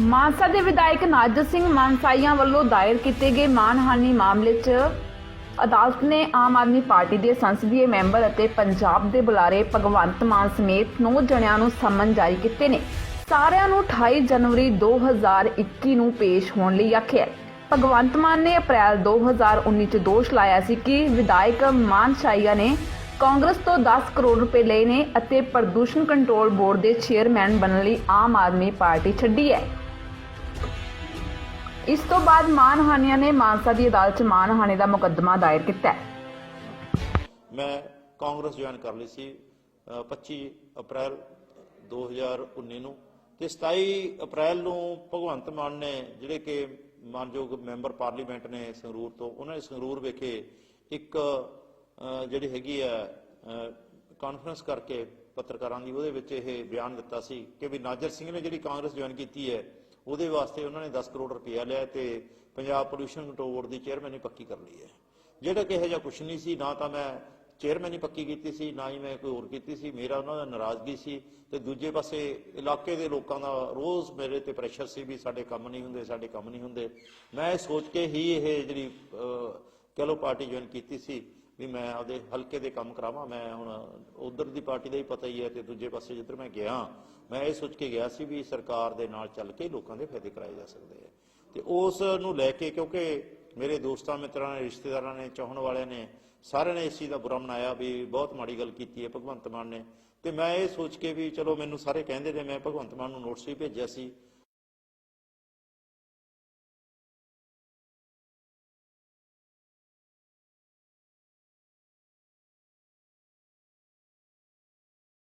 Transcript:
ਮਾਨਸਾ ਦੇ ਵਿਧਾਇਕ ਨਾਜਰ ਸਿੰਘ ਮਾਨਸਾਈਆਂ ਵੱਲੋਂ ਦਾਇਰ ਕੀਤੇ ਗਏ ਮਾਨਹਾਨੀ ਮਾਮਲੇ 'ਚ ਅਦਾਲਤ ਨੇ ਆਮ ਆਦਮੀ ਪਾਰਟੀ ਦੇ ਸੰਸਦੀ ਮੈਂਬਰ ਅਤੇ ਪੰਜਾਬ ਦੇ ਬੁਲਾਰੇ ਭਗਵੰਤ ਮਾਨ ਸਮੇਤ 9 ਜਣਿਆਂ ਨੂੰ ਸੰਮਨ ਜਾਰੀ ਕੀਤੇ ਨੇ। ਸਾਰਿਆਂ ਨੂੰ 28 ਜਨਵਰੀ 2021 ਨੂੰ ਪੇਸ਼ ਹੋਣ ਲਈ ਆਖਿਆ ਭਗਵੰਤ ਮਾਨ ਨੇ ਅਪ੍ਰੈਲ 2019 ਚ ਦੋਸ਼ ਲਾਇਆ ਸੀ ਕਿ ਵਿਧਾਇਕ ਮਾਨਸ਼ਾਈਆ ਨੇ ਕਾਂਗਰਸ ਤੋਂ 10 ਕਰੋੜ ਰੁਪਏ ਲਏ ਨੇ ਅਤੇ ਪ੍ਰਦੂਸ਼ਣ ਕੰਟਰੋਲ ਬੋਰਡ ਦੇ ਚੇਅਰਮੈਨ ਬਣਨ ਲਈ ਆਮ ਆਦਮੀ ਪਾਰਟੀ ਛੱਡੀ ਹੈ। ਇਸ ਤੋਂ ਬਾਅਦ ਮਾਨਹਾਨੀਆਂ ਨੇ ਮਾਨਸਾ ਦੀ ਅਦਾਲਤ 'ਚ ਮਾਨਹਾਨੀ ਦਾ ਮੁਕੱਦਮਾ ਦਾਇਰ ਕੀਤਾ ਹੈ। ਮੈਂ ਕਾਂਗਰਸ ਜੁਆਇਨ ਕਰ ਲਈ ਸੀ ਅ, 25 ਅਪ੍ਰੈਲ 2019 ਨੂੰ ਤੇ 27 ਅਪ੍ਰੈਲ ਨੂੰ ਭਗਵੰਤ ਮਾਨ ਨੇ ਜਿਹੜੇ ਕਿ ਮਾਨਯੋਗ ਮੈਂਬਰ ਪਾਰਲੀਮੈਂਟ ਨੇ ਸੰਗਰੂਰ ਤੋਂ ਉਹਨਾਂ ਨੇ ਸੰਗਰੂਰ ਵਿਖੇ ਇੱਕ ਜਿਹੜੀ ਹੈਗੀ ਆ ਕਾਨਫਰੰਸ ਕਰਕੇ ਪੱਤਰਕਾਰਾਂ ਦੀ ਉਹਦੇ ਵਿੱਚ ਇਹ ਬਿਆਨ ਦਿੱਤਾ ਸੀ ਕਿ ਵੀ ਨਾਜਰ ਸਿੰਘ ਨੇ ਜਿਹੜੀ ਕਾਂਗਰਸ ਜੁਆਇਨ ਕੀਤੀ ਹੈ ਉਹਦੇ ਵਾਸਤੇ ਉਹਨਾਂ ਨੇ 10 ਕਰੋੜ ਰੁਪਇਆ ਲਿਆ ਤੇ ਪੰਜਾਬ ਪੋਲਿਊਸ਼ਨ ਕੰਟਰੋਲ ਬੋਰਡ ਦੀ ਚੇਅਰਮੈਨ ਹੀ ਪੱਕੀ ਕਰ ਲਈ ਹੈ। ਜਿਹੜਾ ਕਿ ਇਹੋ ਜਿਹਾ ਕੁਛ ਨਹੀਂ ਸੀ ਨਾ ਤਾਂ ਮੈਂ ਚੇਅਰਮੈਨ ਹੀ ਪੱਕੀ ਕੀਤੀ ਸੀ ਨਾ ਹੀ ਮੈਂ ਕੋਈ ਹੋਰ ਕੀਤੀ ਸੀ। ਮੇਰਾ ਉਹਨਾਂ ਦਾ ਨਾਰਾਜ਼ਗੀ ਸੀ ਤੇ ਦੂਜੇ ਪਾਸੇ ਇਲਾਕੇ ਦੇ ਲੋਕਾਂ ਦਾ ਰੋਜ਼ ਮੇਰੇ ਤੇ ਪ੍ਰੈਸ਼ਰ ਸੀ ਵੀ ਸਾਡੇ ਕੰਮ ਨਹੀਂ ਹੁੰਦੇ ਸਾਡੇ ਕੰਮ ਨਹੀਂ ਹੁੰਦੇ। ਮੈਂ ਇਹ ਸੋਚ ਕੇ ਹੀ ਇਹ ਜਿਹੜੀ ਅਹ, ਕਹਿ ਲਓ ਪਾਰਟੀ ਜੁਆਇਨ ਕੀਤੀ ਸੀ। ਵੀ ਮੈਂ ਆਪਦੇ ਹਲਕੇ ਦੇ ਕੰਮ ਕਰਾਵਾਂ, ਮੈਂ ਹੁਣ ਉਧਰ ਦੀ ਪਾਰਟੀ ਦਾ ਹੀ ਪਤਾ ਹੀ ਹੈ ਤੇ ਦੂਜੇ ਪਾਸੇ ਜਿੱਧਰ ਮੈਂ ਗਿਆ, ਮੈਂ ਇਹ ਸੋਚ ਕੇ ਗਿਆ ਸੀ ਵੀ ਸਰਕਾਰ ਦੇ ਨਾਲ ਚੱਲ ਕੇ ਲੋਕਾਂ ਦੇ ਫਾਇਦੇ ਕਰਾਏ ਜਾ ਸਕਦੇ ਆ। ਤੇ ਉਸ ਨੂੰ ਲੈ ਕੇ ਕਿਉਂਕਿ ਮੇਰੇ ਦੋਸਤਾਂ, ਮਿੱਤਰਾਂ ਨੇ, ਰਿਸ਼ਤੇਦਾਰਾਂ ਨੇ, ਚਾਹਣ ਵਾਲਿਆਂ ਨੇ, ਸਾਰਿਆਂ ਨੇ ਇਸ ਚੀਜ਼ ਦਾ ਬੁਰਾ ਮਨਾਇਆ ਵੀ ਬਹੁਤ ਮਾੜੀ ਗੱਲ ਕੀਤੀ ਹੈ, ਭਗਵੰਤ ਮਾਨ ਨੇ। ਤੇ ਮੈਂ ਇਹ ਸੋਚ ਕੇ ਵੀ ਚਲੋ ਮੈਨੂੰ ਸਾਰੇ ਕਹਿੰਦੇ ਨੇ, ਮੈਂ ਭਗਵੰਤ ਮਾਨ ਨੂੰ ਨੋਟਿਸ ਵੀ ਭੇਜਿਆ ਸੀ।